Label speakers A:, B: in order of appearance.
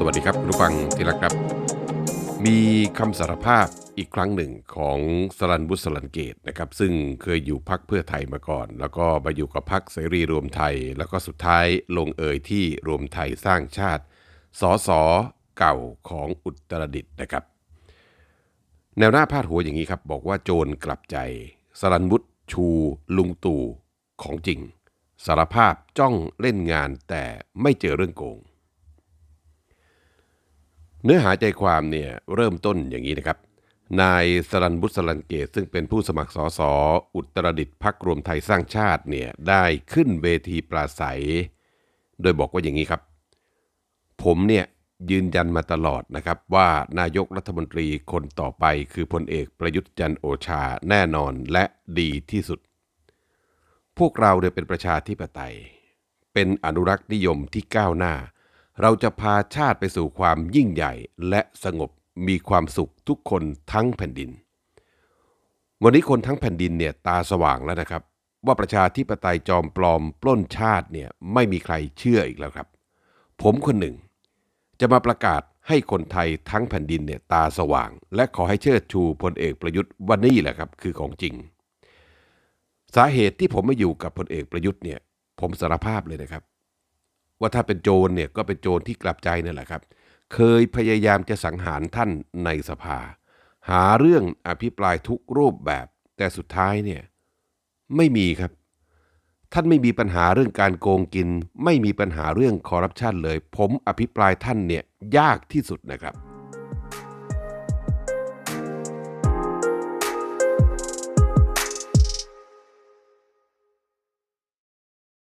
A: สวัสดีครับคุณผู้ฟังที่รักครับ มีคำสารภาพอีกครั้งหนึ่งของสรันบุษสลันเกตนะครับ ซึ่งเคยอยู่พักเพื่อไทยมาก่อน แล้วก็มาอยู่กับพักเสรีรวมไทย แล้วก็สุดท้ายลงเอยที่รวมไทยสร้างชาติสอสอเก่าของอุตรดิตถ์นะครับ แนวหน้าพาดหัวอย่างนี้ครับ บอกว่าโจรกลับใจ สรันวุฒชูลุงตู่ของจริง สารภาพจ้องเล่นงานแต่ไม่เจอเรื่องโกง เนื้อหาใจความเนี่ยเริ่มต้นอย่างนี้นะครับ นายสรันบุษสลันเกตซึ่งเป็นผู้สมัครสอสออุตรดิตถ์พักรวมไทยสร้างชาติเนี่ยได้ขึ้นเวทีปราศัย โดยบอกว่าอย่างนี้ครับ ผมเนี่ยยืนยันมาตลอดนะครับว่านายกรัฐมนตรีคนต่อไปคือพลเอกประยุทธ์จันโอชาแน่นอนและดีที่สุด พวกเราเนี่ยเป็นประชาธิปไตย เป็นอนุรักษ์นิยมที่ก้าวหน้า เราจะพาชาติไปสู่ความยิ่งใหญ่และสงบมีความสุขทุกคนทั้งแผ่นดิน วันนี้คนทั้งแผ่นดินเนี่ยตาสว่างแล้วนะครับ ว่าประชาธิปไตยจอมปลอมปล้นชาติเนี่ยไม่มีใครเชื่ออีกแล้วครับ ผมคนหนึ่ง จะมาประกาศให้คนไทยทั้งแผ่นดินเนี่ยตาสว่าง และขอให้เชิดชูพลเอกประยุทธ์วันนี้แหละครับคือของจริง สาเหตุที่ผมไม่อยู่กับพลเอกประยุทธ์เนี่ยผมสารภาพเลยนะครับ ว่าถ้าเป็นโจรเนี่ยก็เป็นโจรที่กลับใจนี่แหละครับ เคยพยายามจะสังหารท่านในสภา หาเรื่องอภิปรายทุกรูปแบบ แต่สุดท้ายเนี่ยไม่มีครับ ท่านไม่มีปัญหาเรื่องการโกงกิน ไม่มีปัญหาเรื่องคอร์รัปชันเลย ผมอภิปรายท่านเนี่ยยากที่สุดนะครับ